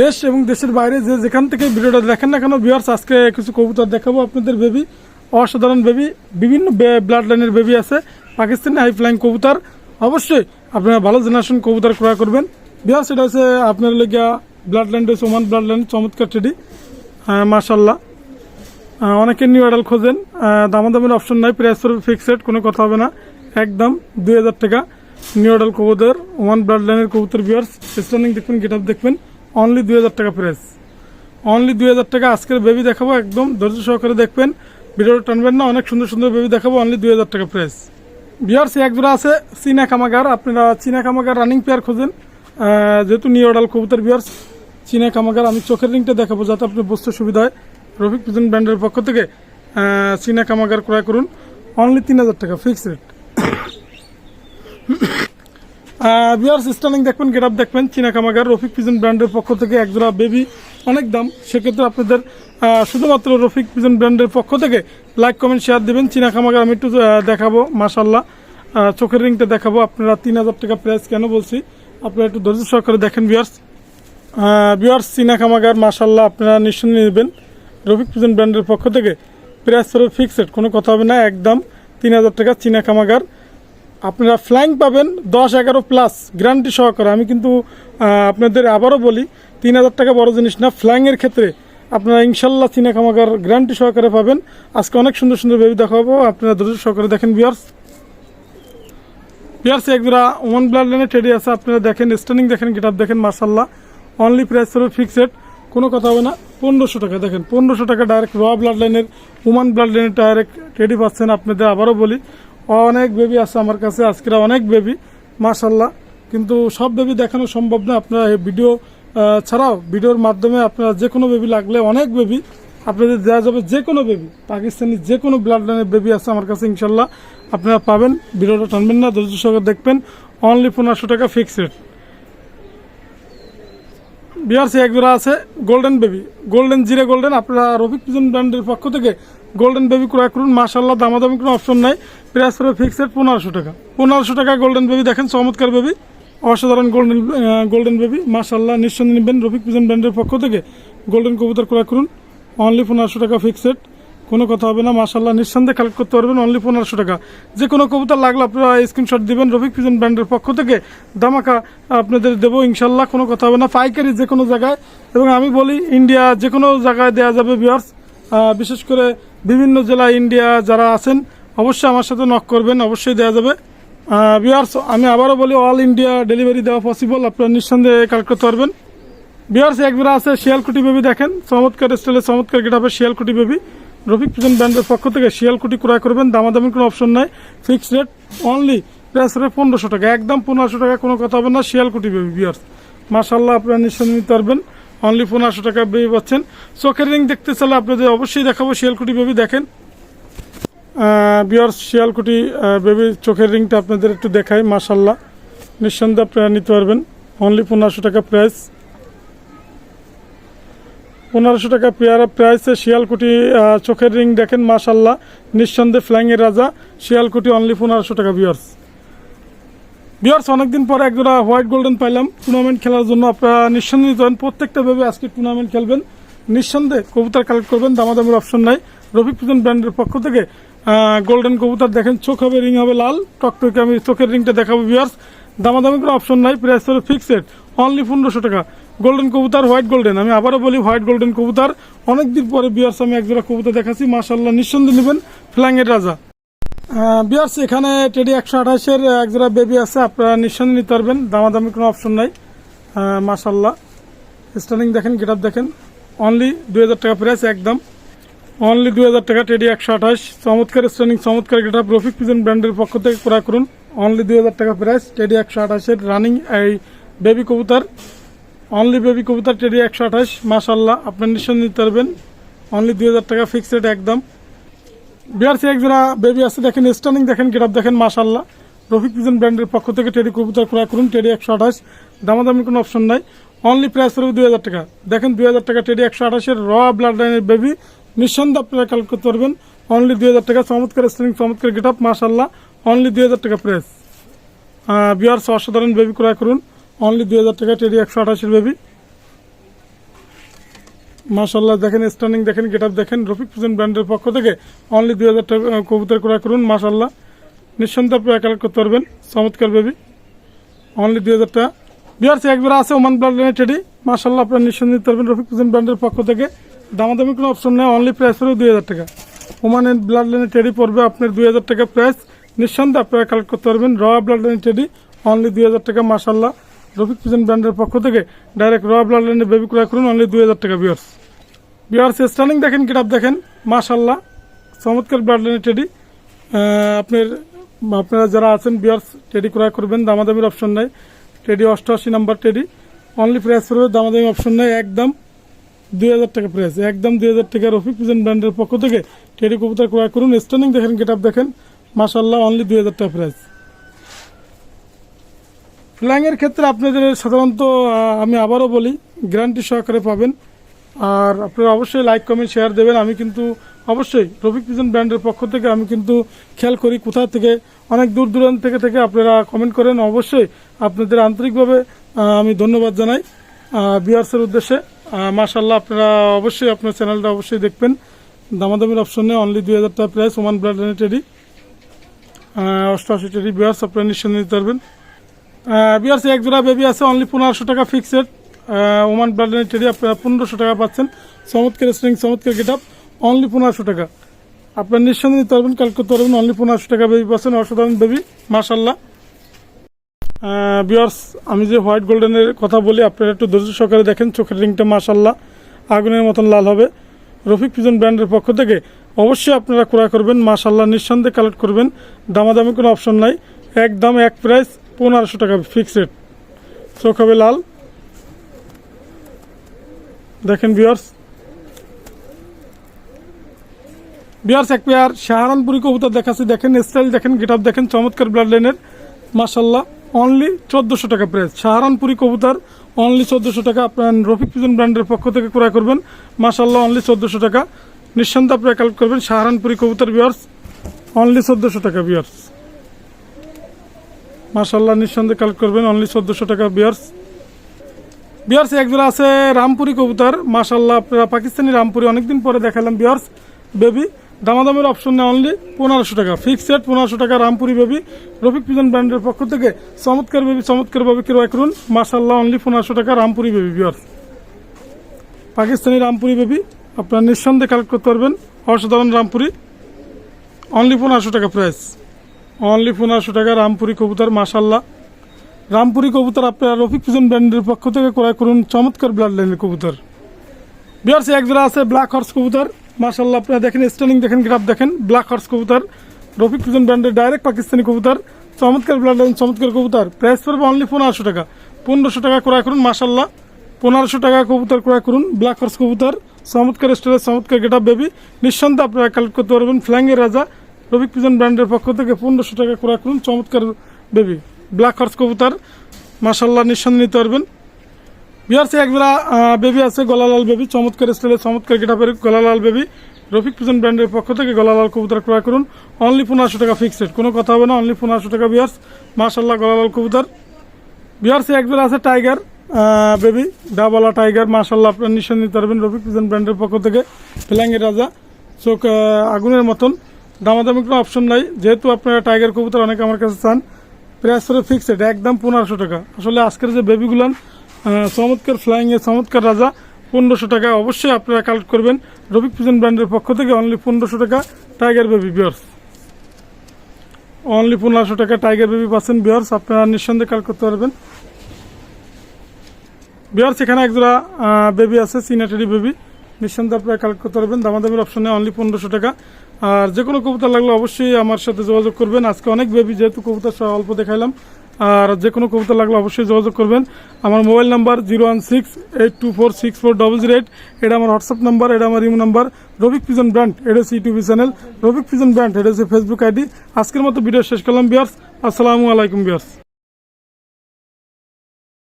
দেশ এবং দেশের বাইরে যে যেখান থেকে ভিডিওটা দেখেন না কেন ভিউয়ার্স আজকে কিছু কবুতর দেখাবো। আপনাদের বেবি অসাধারণ বেবি বিভিন্ন ব্লাড লাইনের বেবি আছে পাকিস্তানি হাই ফ্লাইং কবুতর। অবশ্যই আপনারা ভালো জেনারেশন কবুতর ক্রয় করবেন। ভিউয়ার্স এটা হচ্ছে আপনার লেগিয়া ব্লাড লাইন রয়েছে ওমান ব্লাড লাইন চমৎকার টেডি মাশাল্লাহ আহ, অনেকে নিউ অ্যাডাল খোঁজেন। দামাদামের অপশন নাই প্রাইস ফিক্সড কোনো কথা হবে না। একদম দুই হাজার টাকা নিউ অ্যাডাল কবুতর ওয়ান ব্লাড লাইনের কবুতর বিয়ার্স স্ট্যান্ডিং দেখবেন গেট দেখবেন। অনলি দুই হাজার টাকা প্রাইস অনলি দুই হাজার টাকা আজকের বেবি দেখাবো, একদম ধৈর্য সহকারে দেখবেন। ভিডিওটা টানবেন না, অনেক সুন্দর সুন্দর বেবি দেখাবো অনলি দুই হাজার টাকা প্রাইস বিয়ার্স এক জোড়া আছে, চীনা কামাগার। আপনারা চীনা কামাগার রানিং পেয়ার খোঁজেন। যেহেতু নিউ অ্যাডাল কবুতর বিয়ার্স চীনা কামাগার, আমি চোখের রিংটা দেখাবো যাতে আপনি বুঝতে সুবিধা হয়। রফিক পিজন ব্র্যান্ডের পক্ষ থেকে চীনা কামাগার ক্রয় করুন। অনলি তিন হাজার টাকা ফিক্স রেট বিয়ার্স স্টার্লিং দেখবেন গেট আপ দেখবেন, চীনা কামাগার, রফিক পিজন ব্র্যান্ডের পক্ষ থেকে একজোড়া বেবি অনেক দাম। সেক্ষেত্রে আপনাদের শুধুমাত্র রফিক পিজন ব্র্যান্ডের পক্ষ থেকে লাইক কমেন্ট শেয়ার দেবেন। চীনা কামাগার, আমি একটু দেখাবো মাসাল্লাহ চোখের রিংটা দেখাবো। আপনারা তিন হাজার টাকা প্রাইস কেন বলছি? আপনারা একটু ধৈর্য সহকারে দেখেন বিয়ার্স বিয়ার্স চীনা কামাগার মাসাল্লাহ আপনারা নিশ্চয়ই নেবেন। রফিক পিজন ব্র্যান্ডের পক্ষ থেকে প্রাইস ফিক্সড কোনো কথা হবে না, একদম তিন হাজার টাকা চীনা কামাগার। আপনারা ফ্ল্যাং পাবেন দশ এগারো প্লাস গ্যারান্টি সহকারে। আমি কিন্তু আপনাদের আবারও বলি, তিন হাজার টাকা বড় জিনিস না ফ্ল্যাংয়ের ক্ষেত্রে আপনারা ইনশাল্লাহ চীনা কামাগার গ্যারান্টি সহকারে পাবেন। আজকে অনেক সুন্দর সুন্দর বেবি দেখাবো, আপনারা ধৈর্য সহকারে দেখেন বিয়ার্স বিয়ার্স একজোড়া ওয়ান ব্লাড লাইনে টেডি আছে, আপনারা দেখেন স্ট্যান্ডিং দেখেন গেট দেখেন মার্শাল্লাহ অনলি প্রাইস হবে ফিক্সড কোনো কথা হবে না, পনেরোশো টাকা, দেখেন, পনেরোশো টাকা ডাইরেক্ট র ব্লাড লাইনের ওমান ব্লাড লাইনের ডাইরেক্ট টেডি পাচ্ছেন, আপনাদের আবারও বলি। অনেক বেবি আছে আমার কাছে, আজকের অনেক বেবি মার্শাল্লাহ কিন্তু সব বেবি দেখানো সম্ভব না, আপনারা ভিডিও ছাড়াও ভিডিওর মাধ্যমে আপনারা যে কোনো বেবি লাগলে অনেক বেবি আপনাদের দেওয়া যাবে যে কোনো বেবি পাকিস্তানি যে কোনো ব্লাড লাইনের বেবি আছে আমার কাছে ইনশাল্লাহ আপনারা পাবেন, ভিডিওটা টানবেন না, ধৈর্য সহকারে দেখবেন অনলি পনেরোশো টাকা ফিক্সড রেট বিআরসি এক জোড়া আছে গোল্ডেন বেবি গোল্ডেন জিরে গোল্ডেন আপনারা রফিক ব্র্যান্ডের পক্ষ থেকে গোল্ডেন বেবি ক্রয় করুন। মাশাল্লাহ দামাদামি কোনো অপশন নাই। প্রাইস পড়বে ফিক্সড পনেরোশো টাকা। পনেরোশো টাকা গোল্ডেন বেবি দেখেন চমৎকার বেবি অসাধারণ গোল্ডেন গোল্ডেন বেবি মাশাল্লাহ নিঃসন্দেহে নেবেন রফিক পিজন ব্র্যান্ডের পক্ষ থেকে। গোল্ডেন কবুতর ক্রয় করুন। অনলি পনেরোশো টাকা ফিক্সড কোনো কথা হবে না মাশাল্লাহ নিঃসন্দেহে কালেক্ট করতে পারবেন অনলি পনেরোশো টাকা। যে কোনো কবুতর লাগলে আপনারা স্ক্রিনশট দিবেন রফিক পিজন ব্র্যান্ডের পক্ষ থেকে। দামাকা আপনাদের দেবো ইনশাল্লাহ কোনো কথা হবে না। পাইকারি যে কোনো জায়গায়। এবং আমি বলি ইন্ডিয়া যে কোনো জায়গায় দেওয়া যাবে বিয়ার্স বিশেষ করে বিভিন্ন জেলা ইন্ডিয়া যারা আছেন, অবশ্যই আমার সাথে নক করবেন, অবশ্যই দেওয়া যাবে। বিয়ার্স আমি আবারও বলি অল ইন্ডিয়া ডেলিভারি দেওয়া পসিবল আপনারা নিঃসন্দেহে কালেক্ট করতে পারবেন। বিহার একবার আছে শিয়ালকুটি বেবি দেখেন, চমৎকার স্টাইলে চমৎকার গেটাপে শিয়ালকুটি বেবি রফিক পিজন ব্র্যান্ডের পক্ষ থেকে শিয়ালকুটি ক্রয় করবেন, দামাদামির কোনো অপশন নাই। Fixed rate only price rate পনেরোশো টাকা, একদম পনেরোশো টাকা কোনো কথা হবে না, শিয়ালকুটি বেবি বিয়ার্স মাশাল্লাহ আপনারা নিঃসন্দেহে নিতে পারবেন। অনলি পনেরোশো টাকা বেবি পাচ্ছেন। চোখের রিং দেখতে চাইলে আপনাদের অবশ্যই দেখাবো, শিয়ালকুটি বেবি দেখেন। বিয়ার্স শিয়ালকুটি বেবি চোখের রিংটা আপনাদের একটু দেখাই মাশাল্লাহ নিঃসন্দেহে আপনারা নিতে পারবেন। অনলি পনেরোশো টাকা প্রাইস পনেরোশো টাকা পেয়ারা প্রাইসে শিয়ালকুটি চোখের রিং দেখেন মাশাল্লাহ নিঃসন্দেহে ফ্ল্যাংয়ের রাজা। শিয়ালকুটি, অনলি পনেরোশো টাকা বিয়ার্স বিয়ার্স অনেকদিন পরে একজোড়া হোয়াইট গোল্ডেন পাইলাম। টুর্নামেন্ট খেলার জন্য আপনারা নিঃসন্দেহে নিতে প্রত্যেকটা ভেবে আজকে টুর্নামেন্ট খেলবেন। নিঃসন্দেহে কবুতর কালেক্ট করবেন, দামাদামের অপশন নাই। রফিক পিজন ব্র্যান্ডের পক্ষ থেকে গোল্ডেন কবুতর দেখেন, চোখ হবে রিং হবে লাল। টকটকে আমি চোখের রিংটা দেখাবো বিয়ার্স দামাদামি কোনো অপশন নাই প্রাইস হবে ফিক্সড অনলি পনেরোশো টাকা। গোল্ডেন কবুতর হোয়াইট গোল্ডেন আমি আবারও বলি হোয়াইট গোল্ডেন কবুতর। অনেকদিন পরে বিয়ার্স আমি একজোড়া কবুতর দেখাচ্ছি। মাশাল্লাহ নিঃসন্দেহে নেবেন। ফ্ল্যাংয়ের রাজা। বিয়ার্স এখানে টেডি একশো আঠাশের একজোড়া বেবি আছে, আপনারা নিঃসন্দেহে নিতে পারবেন। দামাদামি কোনো অপশন নাই। মাশাল্লাহ স্টার্নিং দেখেন গেট দেখেন। অনলি দুই হাজার টাকা প্রাইস একদম। অনলি দুই হাজার টাকা টেডি একশো আঠাশ। চমৎকার স্টার্নিং চমৎকার গেট আপ রফিক পিজন ব্র্যান্ডের পক্ষ থেকে ক্রয় করুন। অনলি দুই হাজার টাকা প্রাইস টেডি একশো আঠাশের রানিং এই বেবি কবুতর। অনলি বেবি কবুতর টেডি একশো আঠাশ। মাশাল্লাহ আপনার নিঃসন্দেহে নিতে পারবেন। অনলি দুই হাজার টাকা ফিক্সড একদম। বিআরসি এক জোড়া বেবি আছে, দেখেন স্টার্নিং দেখেন গেট দেখেন মাশাল্লাহ রফিক পিজন ব্র্যান্ডের পক্ষ থেকে টেডি কবুতর ক্রয় করুন, টেডি একশো আঠাশ। দামাদামি কোনো অপশন নাই। অনলি প্রাইস পড়বে দুই হাজার টাকা। দেখেন দুই হাজার টাকা টেডি একশো আঠাশের র ব্লাড লাইনের বেবি নিঃসন্দেহে আপনারা কালেক্ট করতে পারবেন অনলি দুই হাজার টাকা, চমৎকার স্টার্নিং চমৎকার গেট আপ মাশাল্লাহ অনলি দুই হাজার টাকা প্রাইস বিআরস অসাধারণ বেবি ক্রয় করুন। অনলি দুই হাজার টাকা টেডি একশো আঠাশের বেবি মাশাল্লাহ দেখেন স্টার্নিং দেখেন গেট দেখেন রফিক ফুজন ব্র্যান্ডের পক্ষ থেকে অনলি দুই হাজার টাকা কবুতর ক্রয় করুন মাশাল্লাহ নিঃসন্দেহে আপনারা কালেক্ট করতে পারবেন, চমৎকার বেবি অনলি দুই হাজার টাকা। বিহার একবার আছে ওমান লাইনের টেডি মাশাল্লাহ আপনারা নিঃসন্দেহে নিতে পারবেন রফিক ফুজন ব্র্যান্ডের পক্ষ থেকে। দামাদামি কোনো অপশন নেই অনলি প্রাইস পড়বে দুই হাজার টাকা। ওমান এন্ড ব্লাড লাইনের টেডি পড়বে আপনার দুই হাজার টাকা প্রাইস নিঃসন্দেহে আপনারা কালেক্ট করতে পারবেন র ব্লাড লাইনের টেডি অনলি দুই হাজার টাকা মাশাল্লাহ রফিক ফুজন ব্র্যান্ডের পক্ষ থেকে ডাইরেক্ট র ব্লাড বেবি ক্রয় করুন অনলি দুই হাজার টাকা বিয়ার্স বিয়ার্স স্টার্নিং দেখেন কিতাব দেখেন মাশাল্লাহ চমৎকার ব্লাড লাইনের টেডি আপনার, আপনারা যারা আছেন বিয়ার্স টেডি ক্রয় করবেন, দামাদামির অপশন নাই। টেডি অষ্টআশি নাম্বার টেডি অনলি প্রাইস পড়বে, দামাদামি অপশন নাই, একদম দুই হাজার টাকা প্রাইস একদম দুই হাজার টাকা রফিক পিজন ব্র্যান্ডের পক্ষ থেকে টেডি কবুতর ক্রয় করুন। স্টার্নিং দেখেন গেট দেখেন মাশাল্লাহ অনলি দুই হাজার টাকা প্রাইস ফ্ল্যাংয়ের ক্ষেত্রে আপনাদের সাধারণত আমি আবারও বলি, গ্যারান্টি সহকারে পাবেন। আর আপনারা অবশ্যই লাইক, কমেন্ট, শেয়ার দেবেন। আমি কিন্তু অবশ্যই রফিক পিজন ব্র্যান্ডের পক্ষ থেকে আমি কিন্তু খেয়াল করি কোথা থেকে, অনেক দূর দূরান্ত থেকে থেকে আপনারা কমেন্ট করেন। অবশ্যই আপনাদের আন্তরিকভাবে আমি ধন্যবাদ জানাই। বিয়ার্সের উদ্দেশ্যে মাশাল্লাহ আপনারা অবশ্যই আপনার চ্যানেলটা অবশ্যই দেখবেন। দামাদামির অপশনে অনলি দুই হাজার টাকা প্রাইস ওমান ব্লাড টেডি অষ্টআশি টেডি বিয়ার্স, আপনারা নিঃসন্দেহে নিতে পারবেন। বিআরসি এক জোড়া বেবি আছে অনলি পনেরোশো টাকা ফিক্সড ওমান ব্লাডের টেরি আপনারা পনেরোশো টাকা পাচ্ছেন। চমৎকার স্ট্রিং চমৎকার গেট আপ অনলি পনেরোশো টাকা। আপনার নিঃসন্দেহে নিতে পারবেন কাল করতে পারবেন অনলি পনেরোশো টাকা বেবি পাচ্ছেন, অসাধারণ বেবি মাশাল্লাহ বিয়ার্স আমি যে হোয়াইট গোল্ডেনের কথা বলি, আপনারা একটু ধৈর্য সহকারে দেখেন, চোখের রিংটা মাশাল্লাহ আগুনের মতন লাল হবে। রফিক পিজন ব্র্যান্ডের পক্ষ থেকে অবশ্যই আপনারা ক্রয় করবেন মাশাল্লাহ নিঃসন্দেহে কালেক্ট করবেন। দামাদামি কোনো অপশন নাই, একদম এক প্রাইস পনেরোশো টাকা ফিক্সড চোখ হবে লাল। দেখেন বিয়ার্স বিয়ার্স এক পেয়ার সাহারানপুরি কবুতর দেখাচ্ছি। দেখেন স্টাইল দেখেন গেট দেখেন চমৎকার ব্লাড লাইনের মাসাল্লাহ অনলি চোদ্দোশো টাকা প্রাইস সাহারানপুরি কবুতর অনলি চোদ্দোশো টাকা। আপনার রফিক পিজন ব্র্যান্ডের পক্ষ থেকে ক্রয় করবেন। মাসাল্লাহ অনলি চোদ্দোশো টাকা। নিঃসন্দেহে আপনারা কালেক্ট করবেন। সাহারানপুরি কবুতর বিয়ার্স অনলি চোদ্দোশো টাকা বিয়ার্স মাশাল্লাহ নিঃসন্দেহে কালেক্ট করবেন। অনলি চোদ্দোশো টাকা, বিয়ার্স। বিয়ার্স একজোড়া আছে রামপুরি কবুতর। মাশাল্লাহ আপনারা পাকিস্তানি রামপুরি অনেকদিন পরে দেখালাম, বিয়ার্স। বেবি দামাদামের অপশন নেই অনলি পনেরোশো টাকা। ফিক্সড রেট পনেরোশো টাকা, রামপুরি বেবি রফিক পিজন ব্র্যান্ডের পক্ষ থেকে চমৎকার বেবি চমৎকার বেবি ক্রয় করুন। মাশাল্লাহ অনলি পনেরোশো টাকা, রামপুরি বেবি বিয়ার্স। পাকিস্তানি রামপুরি বেবি আপনারা নিঃসন্দেহে কালেক্ট করতে পারবেন। অসাধারণ রামপুরি। অনলি পনেরোশো টাকা প্রাইস অনলি পনেরোশো টাকা রামপুরি কবুতর মাশাল্লাহ রামপুরি কবুতর আপনারা রফিক পিজন ব্র্যান্ডের পক্ষ থেকে ক্রয় করুন, চমৎকার ব্লাড লাইনের কবুতর। বিয়ার্স এক জোড়া আছে ব্ল্যাক হর্স কবুতর মাশাল্লাহ আপনারা দেখেন স্টেলিং দেখেন গ্রাফ দেখেন ব্ল্যাক হর্স কবুতর, রফিক পিজন ব্র্যান্ডের ডাইরেক্ট পাকিস্তানি কবুতর, চমৎকার ব্লাড লাইন চমৎকার কবুতর। প্রাইস পড়বে অনলি পনেরোশো টাকা। পনেরোশো টাকা ক্রয় করুন মাশাল্লাহ পনেরোশো টাকা কবুতর ক্রয় করুন ব্ল্যাক হর্স কবুতর, চমৎকার স্টোরেজ চমৎকার গেট বেবি নিঃসন্দেহে আপনারা কালেক্ট করতে পারবেন ফ্ল্যাঙ্গের রাজা রফিক পিজন ব্র্যান্ডের পক্ষ থেকে পনেরোশো টাকা ক্রয় করুন। চমৎকার বেবি ব্ল্যাক হর্স কবুতর মাশাল্লাহ নিঃসন্দেহে নিতে পারবেন। বিহারসে একবেলা বেবি আছে, গলালাল বেবি চমৎকার স্টাইলের চমৎকার গেটাপের গলালাল বেবি রফিক পিজন ব্র্যান্ডের পক্ষ থেকে গলালাল কবুতর ক্রয় করুন। অনলি পনেরোশো টাকা ফিক্সড কোনো কথা হবে না অনলি পনেরোশো টাকা বিহার্স মাশাল্লাহ গলালাল কবুতর বিহারসে একবেলা আছে টাইগার বেবি ডাবলা টাইগার মাশাল্লাহ আপনার নিঃসন্দেহে নিতে পারবেন। রফিক পিজন ব্র্যান্ডের পক্ষ থেকে। ফিলাঙ্গের রাজা চোখ আগুনের মতন। দামাদামি কোনো অপশন নাই। যেহেতু আপনারা টাইগার কবুতর অনেকে আমার কাছে চান প্রাইস করে ফিক্সড একদম পনেরোশো টাকা। আসলে আজকের যে বেবিগুলান চমৎকার ফ্লাইং এ চমৎকার রাজা, পনেরোশো টাকা। অবশ্যই আপনারা কালেক্ট করবেন। রবিক পিজন ব্র্যান্ডের পক্ষ থেকে অনলি পনেরোশো টাকা টাইগার বেবি বিয়ার্স অনলি পনেরোশো টাকা টাইগার বেবি পাচ্ছেন বিয়ার্স আপনারা নিঃসন্দেহে কালেক্ট করতে পারবেন। বিয়ার্স এখানে একজোড়া বেবি আছে সিনাটারি বেবি নিঃসন্দেহে আপনারা কালেক্ট করতে পারবেন। দামাদামির অপশনে অনলি পনেরোশো টাকা। আর যে কোনো কবুতর লাগলে অবশ্যই আমার সাথে যোগাযোগ করবেন। আজকে অনেক বেবি যেহেতু কবুতর সহ অল্প দেখাইলাম। আর যে কোনো কবুতর লাগলে অবশ্যই যোগাযোগ করবেন। আমার mobile number zero one six eight two four six four double zero eight. এটা আমার হোয়াটসঅ্যাপ নাম্বার, এটা আমার imo number. Rafiq pigeon brand, এটা হচ্ছে YouTube channel. Rafiq pigeon brand, এটা হচ্ছে ফেসবুক আইডি। আজকের মতো ভিডিও শেষ করলাম বিয়ার্স আসসালামু আলাইকুম বিয়ার্স